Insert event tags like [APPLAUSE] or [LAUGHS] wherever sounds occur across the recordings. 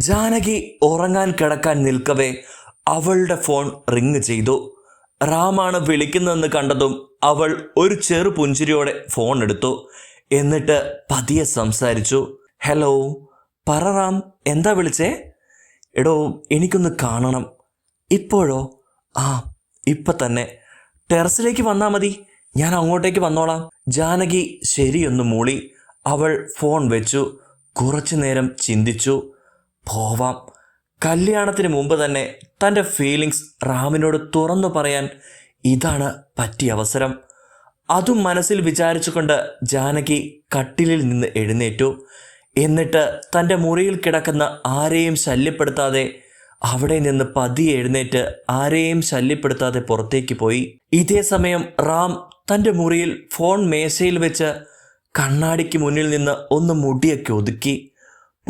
ജാനകി ഉറങ്ങാൻ കിടക്കാൻ നിൽക്കവേ അവളുടെ ഫോൺ റിങ് ചെയ്തു. റാമാണ് വിളിക്കുന്നതെന്ന് കണ്ടതും അവൾ ഒരു ചെറു പുഞ്ചിരിയോടെ ഫോൺ എടുത്തു. എന്നിട്ട് പതിയെ സംസാരിച്ചു. ഹലോ പറ റാം എന്താ വിളിച്ചേ? എടോ എനിക്കൊന്ന് കാണണം. ഇപ്പോഴോ? ആ ഇപ്പം തന്നെ. ടെറസിലേക്ക് വന്നാൽ മതി. ഞാൻ അങ്ങോട്ടേക്ക് വന്നോളാം. ജാനകി ശരിയൊന്ന് മൂളി. അവൾ ഫോൺ വെച്ചു. കുറച്ചു നേരം ചിന്തിച്ചു. പോവാം കല്യാണത്തിന് മുമ്പ് തന്നെ തന്റെ ഫീലിങ്സ് റാമിനോട് തുറന്നു പറയാൻ ഇതാണ് പറ്റിയ അവസരം. അതും മനസ്സിൽ വിചാരിച്ചുകൊണ്ട് ജാനകി കട്ടിലിൽ നിന്ന് എഴുന്നേറ്റു. എന്നിട്ട് തന്റെ മുറിയിൽ കിടക്കുന്ന ആരെയും ശല്യപ്പെടുത്താതെ അവിടെ നിന്ന് പതിയെ എഴുന്നേറ്റ് ആരെയും ശല്യപ്പെടുത്താതെ പുറത്തേക്ക് പോയി. ഇതേ സമയം റാം തന്റെ മുറിയിൽ ഫോൺ മേശയിൽ വെച്ച് കണ്ണാടിക്ക് മുന്നിൽ നിന്ന് ഒന്ന് മുടിയൊക്കെ ഒതുക്കി.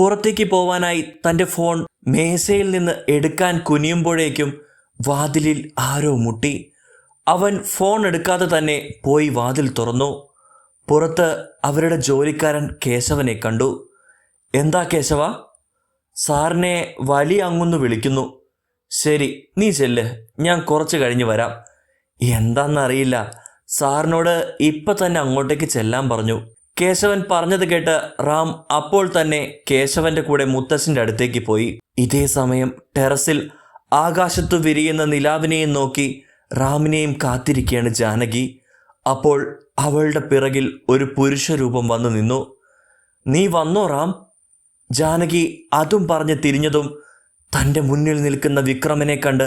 പുറത്തേക്ക് പോവാനായി തന്റെ ഫോൺ മേശയിൽ നിന്ന് എടുക്കാൻ കുനിയുമ്പോഴേക്കും വാതിലിൽ ആരോ മുട്ടി. അവൻ ഫോൺ എടുക്കാതെ തന്നെ പോയി വാതിൽ തുറന്നു. പുറത്ത് അവരുടെ ജോലിക്കാരൻ കേശവനെ കണ്ടു. എന്താ കേശവ? സാറിനെ വലിയ അങ്ങൊന്ന് വിളിക്കുന്നു. ശരി നീ ചെല്ല്. ഞാൻ കുറച്ച് കഴിഞ്ഞ് വരാം. എന്താണെന്നറിയില്ല സാറിനോട് ഇപ്പം തന്നെ അങ്ങോട്ടേക്ക് ചെല്ലാൻ പറഞ്ഞു. കേശവൻ പറഞ്ഞത് കേട്ട് റാം അപ്പോൾ തന്നെ കേശവന്റെ കൂടെ മുത്തശ്ശന്റെ അടുത്തേക്ക് പോയി. ഇതേ സമയം ടെറസിൽ ആകാശത്തു വിരിയുന്ന നിലാവിനെയും നോക്കി റാമിനെയും കാത്തിരിക്കുകയാണ് ജാനകി. അപ്പോൾ അവളുടെ പിറകിൽ ഒരു പുരുഷരൂപം വന്നു നിന്നു. നീ വന്നോ റാം? ജാനകി അതും പറഞ്ഞ് തിരിഞ്ഞതും തന്റെ മുന്നിൽ നിൽക്കുന്ന വിക്രമനെ കണ്ട്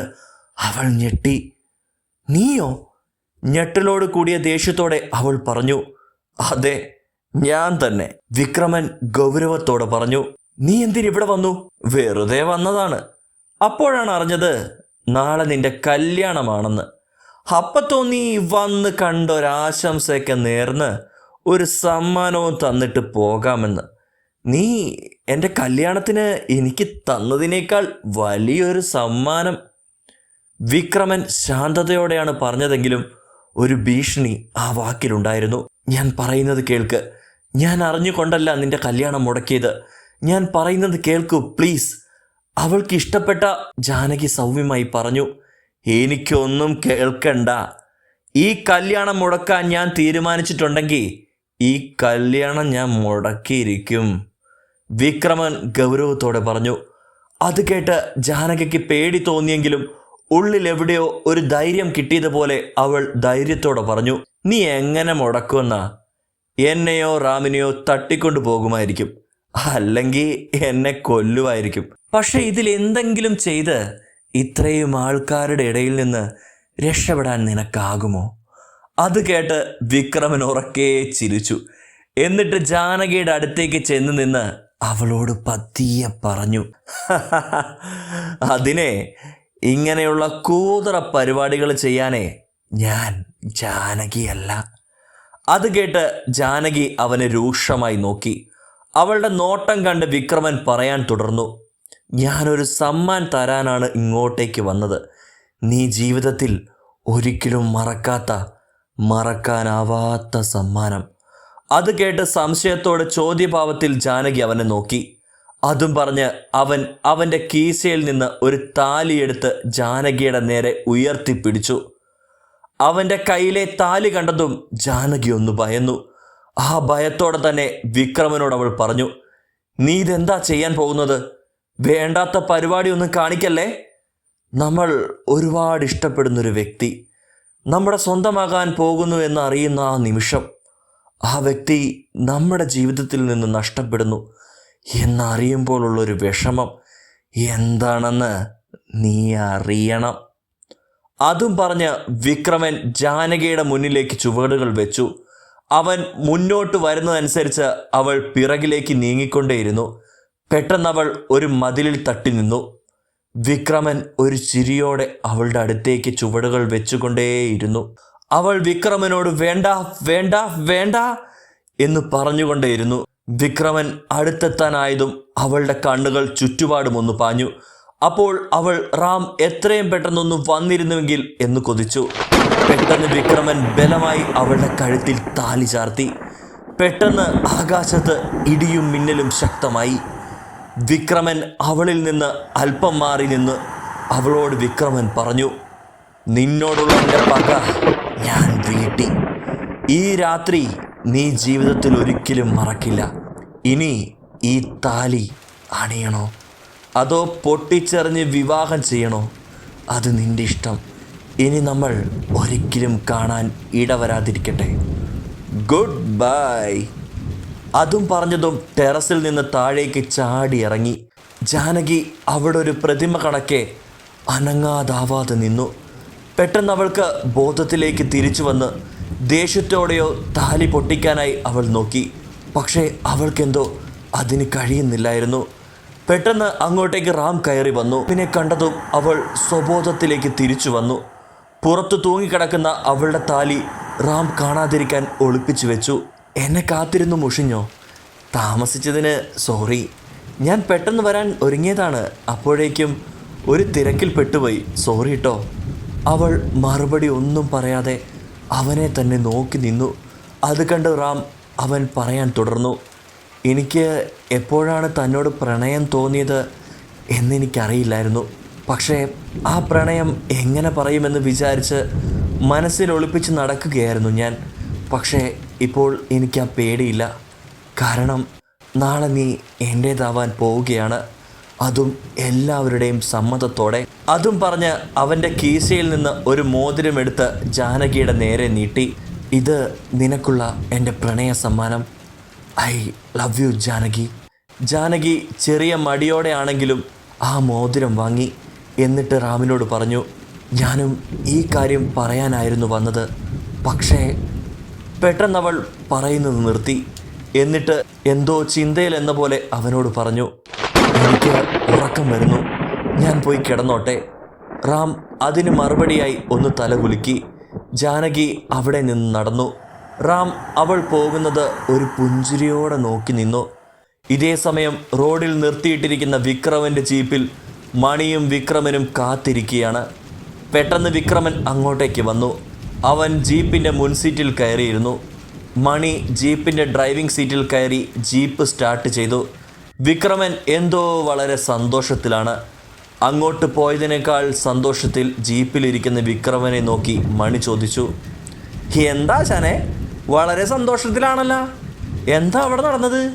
അവൾ ഞെട്ടി. നീയോ? ഞെട്ടലോട് കൂടിയ ദേഷ്യത്തോടെ അവൾ പറഞ്ഞു. അതെ ഞാൻ തന്നെ. വിക്രമൻ ഗൗരവത്തോടെ പറഞ്ഞു നീ എന്തിനിവിടെ വന്നു? വെറുതെ വന്നതാണ്. അപ്പോഴാണ് അറിഞ്ഞത് നാളെ നിന്റെ കല്യാണമാണെന്ന്. അപ്പ തോന്നി വന്ന് കണ്ടൊരാശംസയൊക്കെ നേർന്ന് ഒരു സമ്മാനവും തന്നിട്ട് പോകാമെന്ന്. നീ എന്റെ കല്യാണത്തിന് എനിക്ക് തന്നതിനേക്കാൾ വലിയൊരു സമ്മാനം. വിക്രമൻ ശാന്തതയോടെയാണ് പറഞ്ഞതെങ്കിലും ഒരു ഭീഷണി ആ വാക്കിലുണ്ടായിരുന്നു. ഞാൻ പറയുന്നത് കേൾക്ക്. ഞാൻ അറിഞ്ഞുകൊണ്ടല്ല നിന്റെ കല്യാണം മുടക്കിയത്. ഞാൻ പറയുന്നത് കേൾക്കൂ പ്ലീസ് അവൾക്ക് ഇഷ്ടപ്പെട്ട ജാനകി സൗമ്യമായി പറഞ്ഞു എനിക്കൊന്നും കേൾക്കണ്ട. ഈ കല്യാണം മുടക്കാൻ ഞാൻ തീരുമാനിച്ചിട്ടുണ്ടെങ്കിൽ ഈ കല്യാണം ഞാൻ മുടക്കിയിരിക്കും. വിക്രമൻ ഗൗരവത്തോടെ പറഞ്ഞു അത് കേട്ട് ജാനകിക്ക് പേടി തോന്നിയെങ്കിലും ഉള്ളിൽ എവിടെയോ ഒരു ധൈര്യം കിട്ടിയതുപോലെ അവൾ ധൈര്യത്തോടെ പറഞ്ഞു നീ എങ്ങനെ മുടക്കുമെന്നാ? എന്നെയോ റാമിനെയോ തട്ടിക്കൊണ്ടു പോകുമായിരിക്കും. അല്ലെങ്കിൽ എന്നെ കൊല്ലുമായിരിക്കും. പക്ഷെ ഇതിൽ എന്തെങ്കിലും ചെയ്ത് ഇത്രയും ആൾക്കാരുടെ ഇടയിൽ നിന്ന് രക്ഷപ്പെടാൻ നിനക്കാകുമോ? അത് കേട്ട് വിക്രമൻ ഉറക്കേ ചിരിച്ചു. എന്നിട്ട് ജാനകിയുടെ അടുത്തേക്ക് ചെന്ന് നിന്ന് അവളോട് പതിയെ പറഞ്ഞു. അതിനെ ഇങ്ങനെയുള്ള കൂതറ പരിപാടികൾ ചെയ്യാനേ ഞാൻ ജാനകിയല്ല. അത് കേട്ട് ജാനകി അവനെ രൂക്ഷമായി നോക്കി. അവളുടെ നോട്ടം കണ്ട് വിക്രമൻ പറയാൻ തുടർന്നു ഞാനൊരു സമ്മാൻ തരാനാണ് ഇങ്ങോട്ടേക്ക് വന്നത്. നീ ജീവിതത്തിൽ ഒരിക്കലും മറക്കാത്ത മറക്കാനാവാത്ത സമ്മാനം. അത് കേട്ട് സംശയത്തോടെ ചോദ്യഭാവത്തിൽ ജാനകി അവനെ നോക്കി. അതും പറഞ്ഞ് അവൻ അവന്റെ കീശയിൽ നിന്ന് ഒരു താലിയെടുത്ത് ജാനകിയുടെ നേരെ ഉയർത്തിപ്പിടിച്ചു. അവന്റെ കയ്യിലെ താലി കണ്ടതും ജാനകി ഒന്ന് ഭയന്നു. ആ ഭയത്തോടെ തന്നെ വിക്രമനോട് അവൾ പറഞ്ഞു നീ ഇതെന്താ ചെയ്യാൻ പോകുന്നത്? വേണ്ടാത്ത പരിപാടി ഒന്നും കാണിക്കല്ലേ? നമ്മൾ ഒരുപാട് ഇഷ്ടപ്പെടുന്നൊരു വ്യക്തി. നമ്മുടെ സ്വന്തമാകാൻ പോകുന്നു എന്ന് അറിയുന്ന ആ നിമിഷം ആ വ്യക്തി നമ്മുടെ ജീവിതത്തിൽ നിന്ന് നഷ്ടപ്പെടുന്നു എന്നറിയുമ്പോഴുള്ളൊരു വിഷമം. എന്താണെന്ന് നീ അറിയണം. അതും പറഞ്ഞ് വിക്രമൻ ജാനകിയുടെ മുന്നിലേക്ക് ചുവടുകൾ വെച്ചു. അവൻ മുന്നോട്ട് വരുന്നതനുസരിച്ച് അവൾ പിറകിലേക്ക് നീങ്ങിക്കൊണ്ടേയിരുന്നു. പെട്ടെന്ന് അവൾ ഒരു മതിലിൽ തട്ടി നിന്നു. വിക്രമൻ ഒരു ചിരിയോടെ അവളുടെ അടുത്തേക്ക് ചുവടുകൾ വെച്ചുകൊണ്ടേയിരുന്നു. അവൾ വിക്രമനോട് വേണ്ട വേണ്ട വേണ്ട എന്ന് പറഞ്ഞുകൊണ്ടേയിരുന്നു. വിക്രമൻ അടുത്തെത്താനായതും അവളുടെ കണ്ണുകൾ ചുറ്റുപാടുമൊന്നു പാഞ്ഞു. അപ്പോൾ അവൾ റാം എത്രയും പെട്ടെന്നൊന്ന് വന്നിരുന്നുവെങ്കിൽ എന്ന് കൊതിച്ചു. പെട്ടെന്ന് വിക്രമൻ ബലമായി അവളുടെ കഴുത്തിൽ താലി ചാർത്തി. പെട്ടെന്ന് ആകാശത്ത് ഇടിയും മിന്നലും ശക്തമായി. വിക്രമൻ അവളിൽ നിന്ന് അല്പം മാറി നിന്ന് അവളോട് വിക്രമൻ പറഞ്ഞു നിന്നോടുള്ള എന്റെ പക ഞാൻ വീട്ടി. ഈ രാത്രി നീ ജീവിതത്തിൽ ഒരിക്കലും മറക്കില്ല. ഇനി ഈ താലി അണിയണോ? അതോ പൊട്ടിച്ചെറിഞ്ഞ് വിവാഹം ചെയ്യണോ? അത് നിന്റെ ഇഷ്ടം. ഇനി നമ്മൾ ഒരിക്കലും കാണാൻ ഇടവരാതിരിക്കട്ടെ. Good bye. അതും പറഞ്ഞതും ടെറസിൽ നിന്ന് താഴേക്ക് ചാടി ഇറങ്ങി. ജാനകി അവിടെ ഒരു പ്രതിമ കണക്കെ അനങ്ങാതാവാതെ നിന്നു. പെട്ടെന്ന് അവൾക്ക് ബോധത്തിലേക്ക് തിരിച്ചു വന്ന് ദേഷ്യത്തോടെയോ താലി പൊട്ടിക്കാനായി അവൾ നോക്കി. പക്ഷേ അവൾക്കെന്തോ അതിന് കഴിയുന്നില്ലായിരുന്നു. പെട്ടെന്ന് അങ്ങോട്ടേക്ക് റാം കയറി വന്നു. പിന്നെ കണ്ടതും അവൾ സ്വബോധത്തിലേക്ക് തിരിച്ചു വന്നു. പുറത്തു തൂങ്ങിക്കിടക്കുന്ന അവളുടെ താലി റാം കാണാതിരിക്കാൻ ഒളിപ്പിച്ചു വെച്ചു. എന്നെ കാത്തിരുന്നു മുഷിഞ്ഞോ? താമസിച്ചതിന് സോറി. ഞാൻ പെട്ടെന്ന് വരാൻ ഒരുങ്ങിയതാണ്. അപ്പോഴേക്കും ഒരു തിരക്കിൽ പെട്ടുപോയി. സോറി കേട്ടോ അവൾ മറുപടി ഒന്നും പറയാതെ അവനെ തന്നെ നോക്കി നിന്നു. അത് കണ്ട് റാം അവൻ പറയാൻ തുടർന്നു. എനിക്ക് എപ്പോഴാണ് തന്നോട് പ്രണയം തോന്നിയത് എന്നെനിക്കറിയില്ലായിരുന്നു. പക്ഷേ ആ പ്രണയം എങ്ങനെ പറയുമെന്ന് വിചാരിച്ച് മനസ്സിൽ ഒളിപ്പിച്ച് നടക്കുകയായിരുന്നു ഞാൻ. പക്ഷേ ഇപ്പോൾ എനിക്ക് ആ പേടിയില്ല. കാരണം നാളെ നീ എന്റേതാവാൻ പോവുകയാണ്. അതും എല്ലാവരുടെയും സമ്മതത്തോടെ. അതും പറഞ്ഞ് അവന്റെ കീശയിൽ നിന്ന് ഒരു മോതിരം മോതിരമെടുത്ത് ജാനകിയുടെ നേരെ നീട്ടി. ഇത് നിനക്കുള്ള എന്റെ പ്രണയ സമ്മാനം I love you Janaki. Janaki ചെറിയ മടിയോടെ ആണെങ്കിലും ആ മോതിരം വാങ്ങി എന്നിട്ട് റാമിനോട് പറഞ്ഞു ഞാനും ഈ കാര്യം പറയാനായിരുന്നു വന്നത്. പക്ഷേ പെട്ടെന്ന് അവൾ പറയുന്നത് നിർത്തി. എന്നിട്ട് എന്തോ ചിന്തയിൽ എന്ന പോലെ അവനോട് പറഞ്ഞു എനിക്ക് ഉറക്കം വരുന്നു. ഞാൻ പോയി കിടന്നോട്ടെ. റാം അതിന് മറുപടിയായി ഒന്ന് തലകുലുക്കി ജാനകി അവിടെ നിന്ന് നടന്നു. റാം അവൾ പോകുന്നത് ഒരു പുഞ്ചിരിയോടെ നോക്കി നിന്നു. ഇതേ സമയം റോഡിൽ നിർത്തിയിട്ടിരിക്കുന്ന വിക്രമന്റെ ജീപ്പിൽ മണിയും വിക്രമനും കാത്തിരിക്കുകയാണ്. പെട്ടെന്ന് വിക്രമൻ അങ്ങോട്ടേക്ക് വന്നു. അവൻ ജീപ്പിന്റെ മുൻസീറ്റിൽ കയറിയിരുന്നു. മണി ജീപ്പിന്റെ ഡ്രൈവിംഗ് സീറ്റിൽ കയറി ജീപ്പ് സ്റ്റാർട്ട് ചെയ്തു. വിക്രമൻ എന്തോ വളരെ സന്തോഷത്തിലാണ്. അങ്ങോട്ട് പോയതിനേക്കാൾ സന്തോഷത്തിൽ ജീപ്പിലിരിക്കുന്ന വിക്രമനെ നോക്കി മണി ചോദിച്ചു എന്താ ശനെ? വളരെ സന്തോഷത്തിലാണല്ലോ. എന്താ അവിടെ നടന്നത്?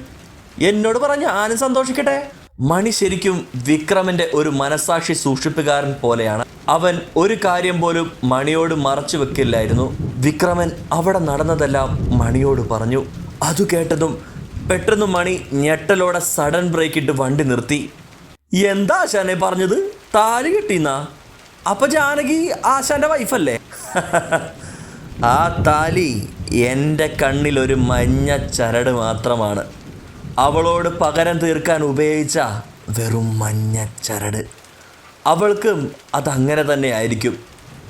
എന്നോട് പറഞ്ഞ ഞാനും സന്തോഷിക്കട്ടെ. മണി ശരിക്കും വിക്രമന്റെ ഒരു മനസാക്ഷി സൂക്ഷിപ്പുകാരൻ പോലെയാണ്. അവൻ ഒരു കാര്യം പോലും മണിയോട് മറച്ചു വെക്കില്ലായിരുന്നു. വിക്രമൻ അവിടെ നടന്നതെല്ലാം മണിയോട് പറഞ്ഞു. അത് കേട്ടതും പെട്ടെന്ന് മണി ഞെട്ടലോടെ സഡൻ ബ്രേക്ക് ഇട്ട് വണ്ടി നിർത്തി. എന്താ ആശാനെ പറഞ്ഞത്? താലി കിട്ടിന്നാ? അപ്പൊ ജാനകി ആശാന്റെ വൈഫല്ലേ [LAUGHS] ആ താലി എന്റെ കണ്ണിലൊരു മഞ്ഞ ചരട് മാത്രമാണ്. അവളോട് പകരം തീർക്കാൻ ഉപയോഗിച്ച വെറും മഞ്ഞ ചരട്. അവൾക്കും അതങ്ങനെ തന്നെ ആയിരിക്കും.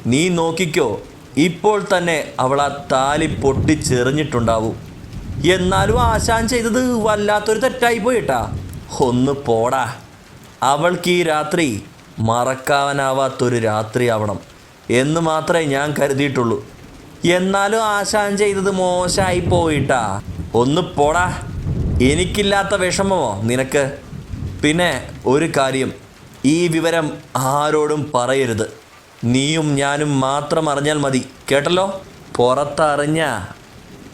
നീ നോക്കിക്കോ ഇപ്പോൾ തന്നെ അവൾ ആ താലി പൊട്ടിച്ചെറിഞ്ഞിട്ടുണ്ടാവും. എന്നാലും ആശാൻ ചെയ്തത് വല്ലാത്തൊരു തെറ്റായി പോയിട്ടാ. ഒന്ന് പോടാ. അവൾക്ക് ഈ രാത്രി മറക്കാനാവാത്തൊരു രാത്രിയാവണം എന്ന് മാത്രമേ ഞാൻ കരുതിയിട്ടുള്ളൂ. എന്നാലും ആശാൻ ചെയ്തത് മോശമായി പോയിട്ടാ. ഒന്ന് പോടാ. എനിക്കില്ലാത്ത വിഷമമോ നിനക്ക്? പിന്നെ ഒരു കാര്യം. ഈ വിവരം ആരോടും പറയരുത്. നീയും ഞാനും മാത്രം അറിഞ്ഞാൽ മതി. കേട്ടല്ലോ? പുറത്തറിഞ്ഞ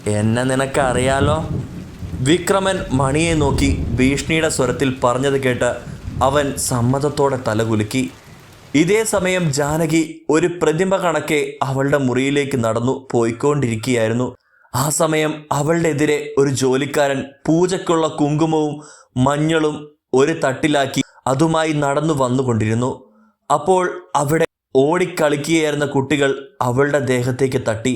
എന്നെ നിനക്കറിയാലോ? വിക്രമൻ മണിയെ നോക്കി ഭീഷണിയുടെ സ്വരത്തിൽ പറഞ്ഞത് കേട്ട് അവൻ സമ്മതത്തോടെ തലകുലുക്കി. ഇതേ സമയം ജാനകി ഒരു പ്രതിമ കണക്കെ അവളുടെ മുറിയിലേക്ക് നടന്നു പോയിക്കൊണ്ടിരിക്കുകയായിരുന്നു. ആ സമയം അവളുടെ എതിരെ ഒരു ജോലിക്കാരൻ പൂജയ്ക്കുള്ള കുങ്കുമവും മഞ്ഞളും ഒരു തട്ടിലാക്കി അതുമായി നടന്നു വന്നുകൊണ്ടിരുന്നു. അപ്പോൾ അവിടെ ഓടിക്കളിക്കുകയായിരുന്ന കുട്ടികൾ അവളുടെ ദേഹത്തേക്ക് തട്ടി.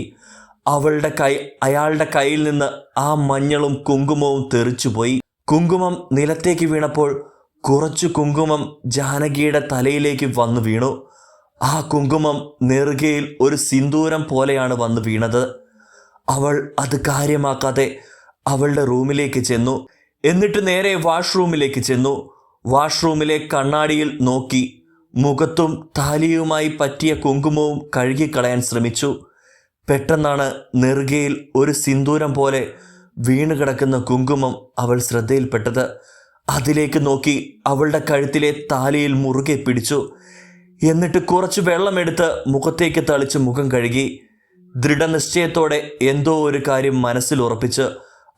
അവളുടെ കൈ അയാളുടെ കയ്യിൽ നിന്ന് ആ മഞ്ഞളും കുങ്കുമവും തെറിച്ചുപോയി. കുങ്കുമം നിലത്തേക്ക് വീണപ്പോൾ കുറച്ചു കുങ്കുമം ജാനകിയുടെ തലയിലേക്ക് വന്നു വീണു. ആ കുങ്കുമം നെറുകയിൽ ഒരു സിന്ദൂരം പോലെയാണ് വന്നു വീണത്. അവൾ അത് കാര്യമാക്കാതെ അവളുടെ റൂമിലേക്ക് ചെന്നു. എന്നിട്ട് നേരെ വാഷ്റൂമിലേക്ക് ചെന്നു. വാഷ്റൂമിലെ കണ്ണാടിയിൽ നോക്കി. മുഖത്തും താലിയുമായി പറ്റിയ കുങ്കുമവും കഴുകിക്കളയാൻ ശ്രമിച്ചു. പെട്ടെന്നാണ് നെറുകയിൽ ഒരു സിന്ദൂരം പോലെ വീണ് കിടക്കുന്ന കുങ്കുമം അവൾ ശ്രദ്ധയിൽപ്പെട്ടത്. അതിലേക്ക് നോക്കി അവളുടെ കഴുത്തിലെ താലിയിൽ മുറുകെ പിടിച്ചു. എന്നിട്ട് കുറച്ച് വെള്ളമെടുത്ത് മുഖത്തേക്ക് തളിച്ച് മുഖം കഴുകി. ദൃഢനിശ്ചയത്തോടെ എന്തോ ഒരു കാര്യം മനസ്സിൽ ഉറപ്പിച്ച്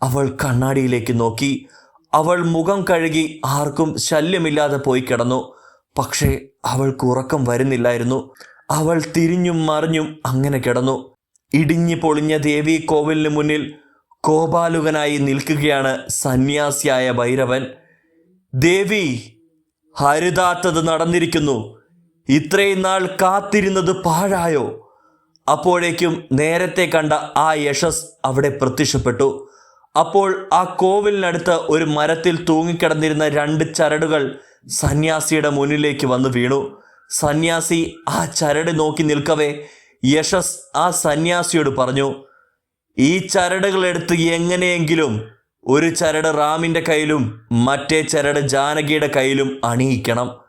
അവൾ കണ്ണാടിയിലേക്ക് നോക്കി. അവൾ മുഖം കഴുകി ആർക്കും ശല്യമില്ലാതെ പോയി കിടന്നു. പക്ഷേ അവൾക്ക് ഉറക്കം വരുന്നില്ലായിരുന്നു. അവൾ തിരിഞ്ഞും മറിഞ്ഞും അങ്ങനെ കിടന്നു. ഇടിഞ്ഞു പൊളിഞ്ഞ ദേവി കോവിലിന് മുന്നിൽ കോപാലുകനായി നിൽക്കുകയാണ് സന്യാസിയായ ഭൈരവൻ. ദേവി ഹരിതാത്തത് നടന്നിരിക്കുന്നു. ഇത്രയും നാൾ കാത്തിരുന്നത് പാഴായോ? അപ്പോഴേക്കും നേരത്തെ കണ്ട ആ യശസ് അവിടെ പ്രത്യക്ഷപ്പെട്ടു. അപ്പോൾ ആ കോവിലിനടുത്ത് ഒരു മരത്തിൽ തൂങ്ങിക്കിടന്നിരുന്ന രണ്ട് ചരടുകൾ സന്യാസിയുടെ മുന്നിലേക്ക് വന്ന് വീണു. സന്യാസി ആ ചരട് നോക്കി നിൽക്കവേ യശസ് ആ സന്യാസിയോട് പറഞ്ഞു ഈ ചരടുകളെടുത്ത് എങ്ങനെയെങ്കിലും ഒരു ചരട് റാമിന്റെ കയ്യിലും മറ്റേ ചരട് ജാനകിയുടെ കയ്യിലും അണിയിക്കണം.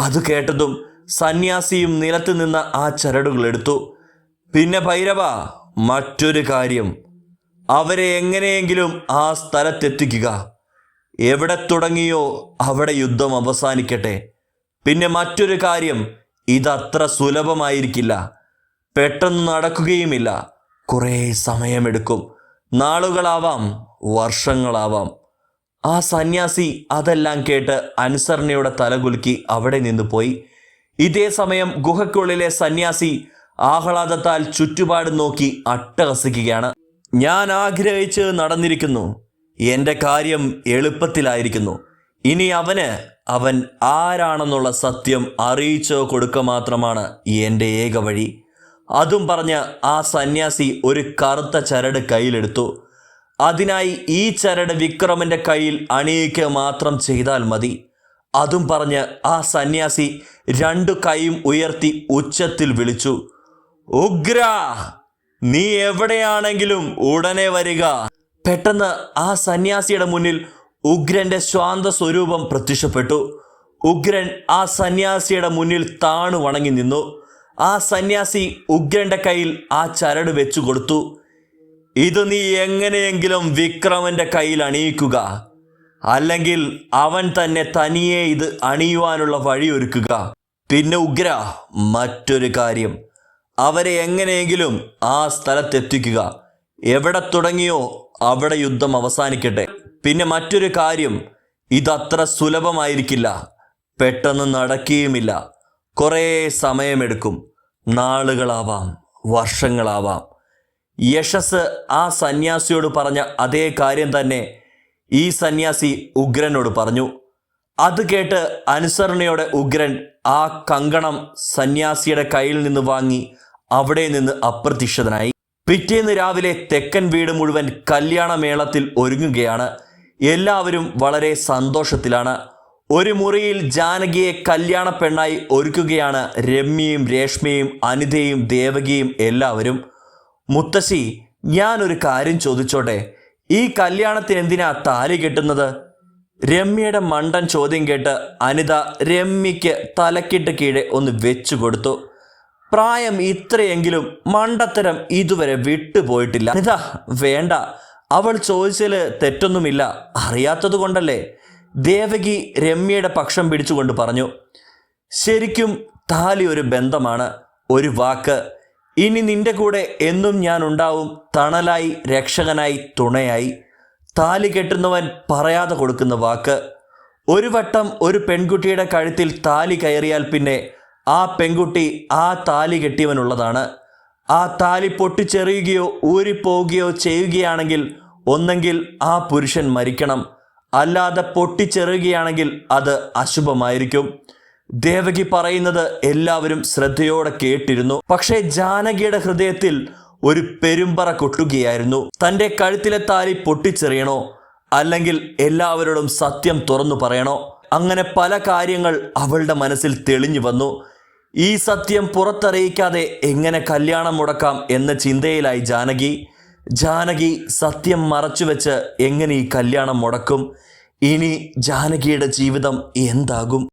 അത് കേട്ടതും സന്യാസിയും നിലത്ത് നിന്ന് ആ ചരടുകൾ എടുത്തു. പിന്നെ ഭൈരവ മറ്റൊരു കാര്യം. അവരെ എങ്ങനെയെങ്കിലും ആ സ്ഥലത്തെത്തിക്കുക. എവിടെ തുടങ്ങിയോ അവിടെ യുദ്ധം അവസാനിക്കട്ടെ. പിന്നെ മറ്റൊരു കാര്യം ഇതത്ര സുലഭമായിരിക്കില്ല. പെട്ടെന്ന് നടക്കുകയുമില്ല. കുറേ സമയമെടുക്കും. നാളുകളാവാം. വർഷങ്ങളാവാം. ആ സന്യാസി അതെല്ലാം കേട്ട് അനുസരണയുടെ തലകുലുക്കി അവിടെ നിന്ന് പോയി. ഇതേ സമയം ഗുഹയ്ക്കുള്ളിലെ സന്യാസി ആഹ്ലാദത്താൽ ചുറ്റുപാട് നോക്കി അട്ടഹസിക്കുകയാണ്. ഞാൻ ആഗ്രഹിച്ച് നടന്നിരിക്കുന്നു. എന്റെ കാര്യം എളുപ്പത്തിലായിരിക്കുന്നു. ഇനി അവന് അവൻ ആരാണെന്നുള്ള സത്യം അറിയിച്ചോ കൊടുക്ക മാത്രമാണ് എന്റെ ഏക വഴി. അതും പറഞ്ഞ് ആ സന്യാസി ഒരു കറുത്ത ചരട് കയ്യിലെടുത്തു. അതിനായി ഈ ചരട് വിക്രമന്റെ കയ്യിൽ അണിയിക്കുക മാത്രം ചെയ്താൽ മതി. അതും പറഞ്ഞ് ആ സന്യാസി രണ്ടു കൈയും ഉയർത്തി ഉച്ചത്തിൽ വിളിച്ചു ഉഗ്ര നീ എവിടെയാണെങ്കിലും ഉടനെ വരിക. പെട്ടെന്ന് ആ സന്യാസിയുടെ മുന്നിൽ ഉഗ്രന്റെ ശാന്ത സ്വരൂപം പ്രത്യക്ഷപ്പെട്ടു. ഉഗ്രൻ ആ സന്യാസിയുടെ മുന്നിൽ താണു വണങ്ങി നിന്നു. ആ സന്യാസി ഉഗ്രന്റെ കയ്യിൽ ആ ചരട് വെച്ചു കൊടുത്തു. ഇത് നീ എങ്ങനെയെങ്കിലും വിക്രമന്റെ കയ്യിൽ അണിയിക്കുക. അല്ലെങ്കിൽ അവൻ തന്നെ തനിയെ ഇത് അണിയുവാനുള്ള വഴിയൊരുക്കുക പിന്നെ ഉഗ്ര മറ്റൊരു കാര്യം. അവരെ എങ്ങനെയെങ്കിലും ആ സ്ഥലത്തെത്തിക്കുക. എവിടെ തുടങ്ങിയോ അവിടെ യുദ്ധം അവസാനിക്കട്ടെ. പിന്നെ മറ്റൊരു കാര്യം ഇതത്ര സുലഭമായിരിക്കില്ല. പെട്ടെന്ന് നടക്കുകയുമില്ല. കുറേ സമയമെടുക്കും. നാളുകളാവാം വർഷങ്ങളാവാം. യശസ് ആ സന്യാസിയോട് പറഞ്ഞ അതേ കാര്യം തന്നെ ഈ സന്യാസി ഉഗ്രനോട് പറഞ്ഞു. അത് കേട്ട് അനുസരണയോടെ ഉഗ്രൻ ആ കങ്കണം സന്യാസിയുടെ കയ്യിൽ നിന്ന് വാങ്ങി അവിടെ നിന്ന് അപ്രത്യക്ഷതനായി പിറ്റേന്ന് രാവിലെ തെക്കൻ വീട് മുഴുവൻ കല്യാണമേളത്തിൽ ഒരുങ്ങുകയാണ്. എല്ലാവരും വളരെ സന്തോഷത്തിലാണ്. ഒരു മുറിയിൽ ജാനകിയെ കല്യാണ പെണ്ണായി ഒരുക്കുകയാണ് രമ്യയും രേഷ്മയും അനിതയും ദേവകിയും എല്ലാവരും. മുത്തശ്ശി ഞാനൊരു കാര്യം ചോദിച്ചോട്ടെ? ഈ കല്യാണത്തിന് എന്തിനാ താലി കെട്ടുന്നത്? രമ്യയുടെ മണ്ടൻ ചോദ്യം കേട്ട് അനിത രമ്യയ്ക്ക് തലക്കിട്ട് കീഴെ ഒന്ന് വെച്ചു കൊടുത്തു. പ്രായം ഇത്രയെങ്കിലും മണ്ടത്തരം ഇതുവരെ വിട്ടുപോയിട്ടില്ല. അനിത വേണ്ട. അവൾ ചോദിച്ചതിൽ തെറ്റൊന്നുമില്ല. അറിയാത്തത് കൊണ്ടല്ലേ? ദേവകി രമ്യയുടെ പക്ഷം പിടിച്ചുകൊണ്ട് പറഞ്ഞു. ശരിക്കും താലി ഒരു ബന്ധമാണ്. ഒരു വാക്ക്. ഇനി നിന്റെ കൂടെ എന്നും ഞാൻ ഉണ്ടാവും. തണലായി രക്ഷകനായി തുണയായി. താലി കെട്ടുന്നവൻ പറയാതെ കൊടുക്കുന്ന വാക്ക്. ഒരു വട്ടം ഒരു പെൺകുട്ടിയുടെ കഴുത്തിൽ താലി കയറിയാൽ പിന്നെ ആ പെൺകുട്ടി ആ താലി കെട്ടിയവനുള്ളതാണ്. ആ താലി പൊട്ടിച്ചെറിയുകയോ ഊരിപ്പോവുകയോ ചെയ്യുകയാണെങ്കിൽ ഒന്നെങ്കിൽ ആ പുരുഷൻ മരിക്കണം. അല്ലാതെ പൊട്ടിച്ചെറിയുകയാണെങ്കിൽ അത് അശുഭമായിരിക്കും. ദേവകി പറയുന്നത് എല്ലാവരും ശ്രദ്ധയോടെ കേട്ടിരുന്നു. പക്ഷേ ജാനകിയുടെ ഹൃദയത്തിൽ ഒരു പെരുമ്പറ കൊട്ടുകയായിരുന്നു. തന്റെ കഴുത്തിലെ താലി പൊട്ടിച്ചെറിയണോ? അല്ലെങ്കിൽ എല്ലാവരോടും സത്യം തുറന്നു പറയണോ? അങ്ങനെ പല കാര്യങ്ങൾ അവളുടെ മനസ്സിൽ തെളിഞ്ഞു വന്നു. ഈ സത്യം പുറത്തറിയിക്കാതെ എങ്ങനെ കല്യാണം മുടക്കാം എന്ന ചിന്തയിലായി ജാനകി. ജാനകി സത്യം മറച്ചുവെച്ച് എങ്ങനെ ഈ കല്യാണം മുടക്കും? ഇനി ജാനകിയുടെ ജീവിതം എന്താകും?